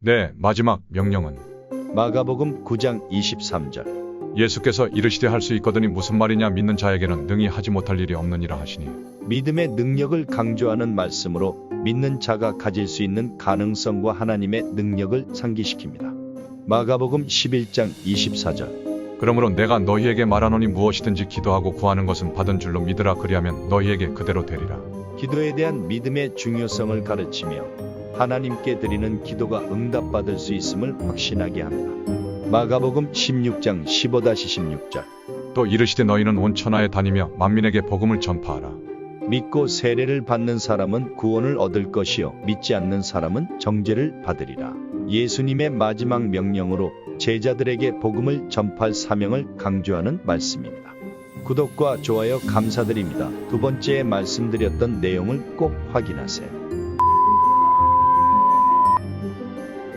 네, 마지막 명령은 마가복음 9장 23절. 예수께서 이르시되 할 수 있거든이 무슨 말이냐 믿는 자에게는 능히 하지 못할 일이 없느니라 하시니 믿음의 능력을 강조하는 말씀으로 믿는 자가 가질 수 있는 가능성과 하나님의 능력을 상기시킵니다. 마가복음 11장 24절. 그러므로 내가 너희에게 말하노니 무엇이든지 기도하고 구하는 것은 받은 줄로 믿으라 그리하면 너희에게 그대로 되리라. 기도에 대한 믿음의 중요성을 가르치며 하나님께 드리는 기도가 응답받을 수 있음을 확신하게 합니다. 마가복음 16장 15-16절. 또 이르시되 너희는 온 천하에 다니며 만민에게 복음을 전파하라. 믿고 세례를 받는 사람은 구원을 얻을 것이요 믿지 않는 사람은 정죄를 받으리라. 예수님의 마지막 명령으로 제자들에게 복음을 전파할 사명을 강조하는 말씀입니다. 구독과 좋아요 감사드립니다. 두 번째에 말씀드렸던 내용을 꼭 확인하세요.